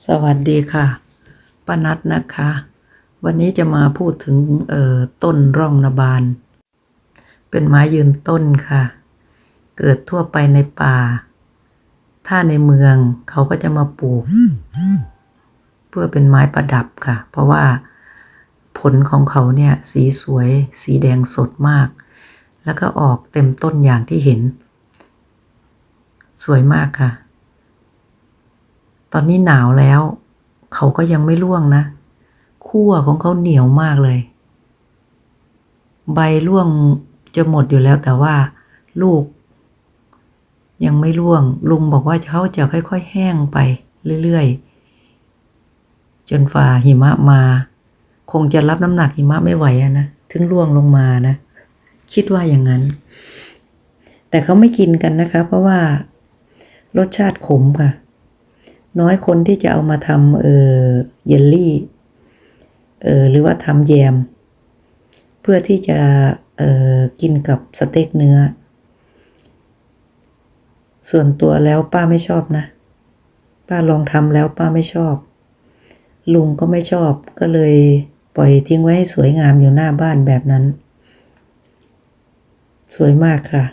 สวัสดีค่ะป้านัทนะคะ วันนี้จะมาพูดถึงเอ่อต้นร่องนาบาน เป็นไม้ยืนต้นค่ะ เกิดทั่วไปในป่า ถ้าในเมืองเขาก็จะมาปลูก เพื่อเป็นไม้ประดับค่ะ เพราะว่าผลของเขาเนี่ยสีสวย สีแดงสดมาก แล้วก็ออกเต็มต้นอย่างที่เห็น สวยมากค่ะ ตอนนี้หนาวแล้ว เขาก็ยังไม่ร่วงนะขั้วของเขาเหนียวมากเลย ใบร่วงจะหมดอยู่แล้วแต่ว่าลูก ยังไม่ร่วง ลุงบอกว่าเขาจะค่อยๆแห้งไปเรื่อยๆ จนฝ่าหิมะมา คงจะรับน้ำหนักหิมะไม่ไหวอะนะ ถึงร่วงลงมานะ คิดว่าอย่างนั้น แต่เขาไม่กินกันนะคะ เพราะว่ารสชาติขมค่ะ น้อยคนที่จะเอามาทำเออเยลลี่เออหรือว่าทำแยม เพื่อที่จะเออกินกับสเต็กเนื้อ ส่วนตัวแล้วป้าไม่ชอบนะ ป้าลองทำแล้วป้าไม่ชอบ ลุงก็ไม่ชอบก็เลยปล่อยทิ้งไว้ให้สวยงามอยู่หน้าบ้านแบบนั้น สวยมากค่ะ